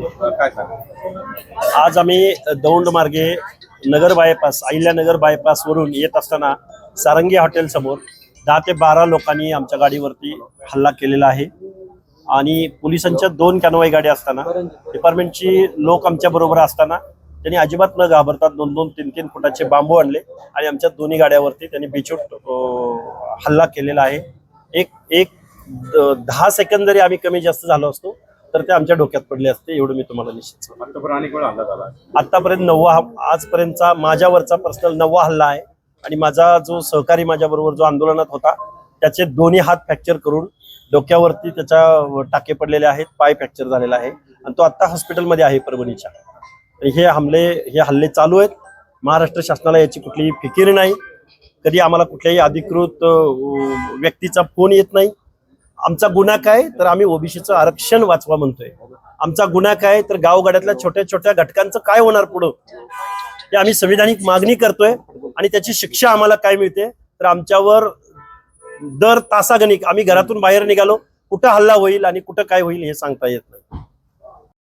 काय सांगा आज आम्ही दौंड मार्गे नगर बायपास अहिल्यानगर बायपास वरून येत असताना सारंगी हॉटेल समोर दहा ते बारा लोकांनी आमच्या गाडीवरती हल्ला केलेला आहे. आणि पोलिसांच्या दोन कॅनवाई गाड्या असताना डिपार्टमेंटची लोक आमच्या बरोबर असताना त्यांनी अजिबात न घाबरता दोन दोन तीन तीन फुटाचे बांबू आणले आणि आमच्या दोन्ही गाड्यावरती त्यांनी बिछूट हल्ला केलेला आहे. एक एक दहा सेकंद जरी आम्ही कमी जास्त झालो असतो तर ते आमच्या डोक्यात पडले असते एवढं मी तुम्हाला निश्चित सांगतो. आतापर्यंत अनेक वेळा हल्ला झाला? आतापर्यंत नववा हा- आजपर्यंतचा माझ्यावरचा पर्सनल नववा हल्ला आहे. आणि माझा जो सहकारी माझ्याबरोबर जो आंदोलनात होता त्याचे दोन्ही हात फ्रॅक्चर करून डोक्यावरती त्याच्या टाके पडलेले आहेत पाय फ्रॅक्चर झालेला आहे आणि तो आता हॉस्पिटलमध्ये आहे परभणीच्या. हे हमले हे हल्ले चालू आहेत. महाराष्ट्र शासनाला याची कुठलीही फिकीर नाही. कधी आम्हाला कुठल्याही अधिकृत अं, व्यक्तीचा फोन येत नाही. आमचा गुन्हा काय? तर आम्ही ओबीसीचं आरक्षण वाचवा म्हणतोय. आमचा गुन्हा काय? तर गावगाड्यातल्या छोट्या छोट्या घटकांचं काय होणार पुढं? हे आम्ही संविधानिक मागणी करतोय आणि त्याची शिक्षा आम्हाला काय मिळते? तर आमच्यावर दर तासागणिक आम्ही घरातून बाहेर निघालो. कुठं हल्ला होईल आणि कुठं काय होईल हे सांगता येत नाही.